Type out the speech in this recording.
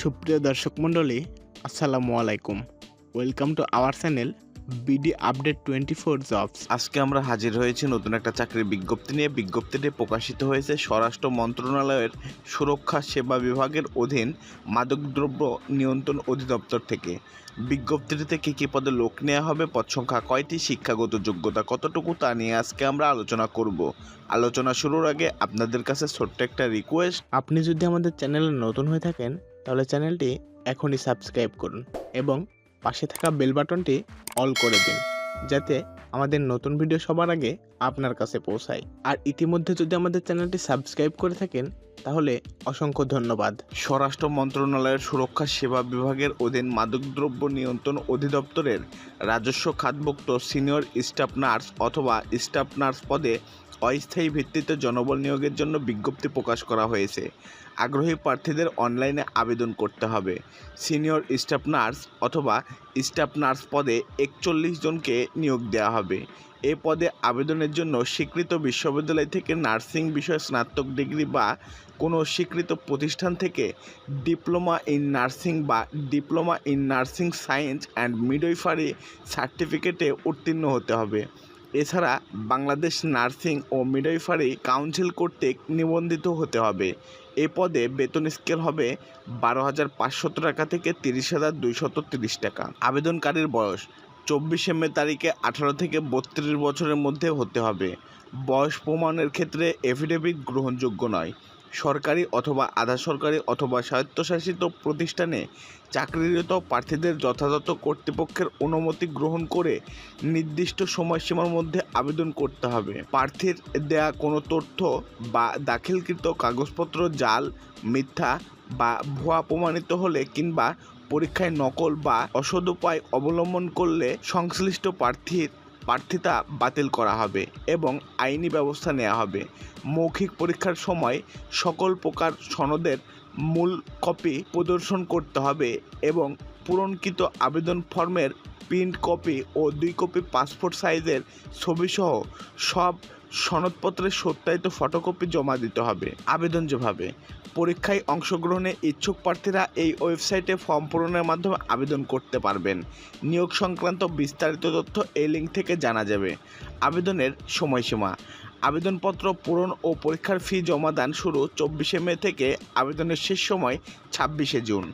সুপ্রিয় দর্শক মণ্ডলী আসসালামু আলাইকুম। Welcome to our channel BD update twenty four jobs আজকে আমরা হাজির হয়েছি নতুন একটা চাকরির বিজ্ঞপ্তি নিয়ে। বিজ্ঞপ্তিটি প্রকাশিত হয়েছে স্বরাষ্ট্র মন্ত্রণালয়ের সুরক্ষা সেবা বিভাগের অধীন মাদকদ্রব্য নিয়ন্ত্রণ অধিদপ্তর থেকে। বিজ্ঞপ্তিটিতে কী কী পদে লোক নেওয়া হবে পদ সংখ্যা কয়টি শিক্ষাগত যোগ্যতা কতটুকু তা নিয়ে আজকে আমরা আলোচনা করব। আলোচনা শুরুর আগে আপনাদের কাছে ছোট্ট একটা রিকোয়েস্ট আপনি যদি আমাদের চ্যানেলে নতুন হয়ে থাকেন তাহলে চ্যানেলটি এখনই সাবস্ক্রাইব করুন এবং পাশে থাকা বেল বাটনটি অল করে দিন, যাতে আমাদের নতুন ভিডিও সবার আগে আপনার কাছে পৌঁছায়। আর ইতিমধ্যে যদি আমাদের চ্যানেলটি সাবস্ক্রাইব করে থাকেন, তাহলে অসংখ্য ধন্যবাদ। স্বরাষ্ট্র মন্ত্রণালয়ের সুরক্ষা সেবা বিভাগের অধীন মাদকদ্রব্য নিয়ন্ত্রণ অধিদপ্তরের রাজস্ব খাতভুক্ত সিনিয়র স্টাফ নার্স অথবা স্টাফ নার্স পদে অস্থায়ী ভিত্তিতে জনবল নিয়োগের জন্য বিজ্ঞপ্তি প্রকাশ করা হয়েছে। আগ্রহী প্রার্থীদের অনলাইনে আবেদন করতে হবে। সিনিয়র স্টাফ নার্স অথবা স্টাফ নার্স পদে একচল্লিশ জনকে নিয়োগ দেওয়া হবে। এ পদে আবেদনের জন্য স্বীকৃত বিশ্ববিদ্যালয় থেকে নার্সিং বিষয়ে স্নাতক ডিগ্রি বা কোনো স্বীকৃত প্রতিষ্ঠান থেকে ডিপ্লোমা ইন নার্সিং বা diploma in nursing science and midwifery সার্টিফিকেটে উত্তীর্ণ হতে হবে। এছাড়া বাংলাদেশ নার্সিং ও মিডওয়াইফারি কাউন্সিল কর্তৃক নিবন্ধিত হতে হবে। এ পদে বেতন স্কেল হবে বারো হাজার পাঁচশত টাকা থেকে তিরিশ হাজার দুইশত তিরিশ টাকা। আবেদনকারীর বয়স চব্বিশে মে তারিখে আঠারো থেকে বত্রিশ বছরের মধ্যে হতে হবে। বয়স প্রমাণের ক্ষেত্রে এফিডেভিট গ্রহণযোগ্য নয়। সরকারি অথবা আধা সরকারি অথবা স্বায়ত্তশাসিত প্রতিষ্ঠানে চাকরিরত প্রার্থীদের যথাযথ কর্তৃপক্ষের অনুমতি গ্রহণ করে নির্দিষ্ট সময়সীমার মধ্যে আবেদন করতে হবে। প্রার্থীর দেয়া কোনো তথ্য বা দাখিলকৃত কাগজপত্র, জাল, মিথ্যা বা ভুয়া প্রমাণিত হলে কিংবা পরীক্ষায় নকল বা অসদুপায় অবলম্বন করলে সংশ্লিষ্ট প্রার্থীর প্রার্থিতা বাতিল করা হবে এবং আইনি ব্যবস্থা নেওয়া হবে। মৌখিক পরীক্ষার সময় সকল প্রকার সনদের মূল কপি প্রদর্শন করতে হবে এবং পূরণকৃত আবেদন ফর্মের প্রিন্ট কপি ও দুই কপি পাসপোর্ট সাইজের ছবিসহ সব সনদপত্রের সত্যায়িত ফটোকপি জমা দিতে হবে। আবেদন যেভাবে পরীক্ষায় অংশগ্রহণে ইচ্ছুক প্রার্থীরা এই ওয়েবসাইটে ফর্ম পূরণের মাধ্যমে আবেদন করতে পারবেন। নিয়োগ সংক্রান্ত বিস্তারিত তথ্য এই লিঙ্ক থেকে জানা যাবে। আবেদনের সময়সীমা। আবেদনপত্র পূরণ ও পরীক্ষার ফি জমা দান শুরু চব্বিশে মে থেকে আবেদনের শেষ সময় ছাব্বিশে জুন।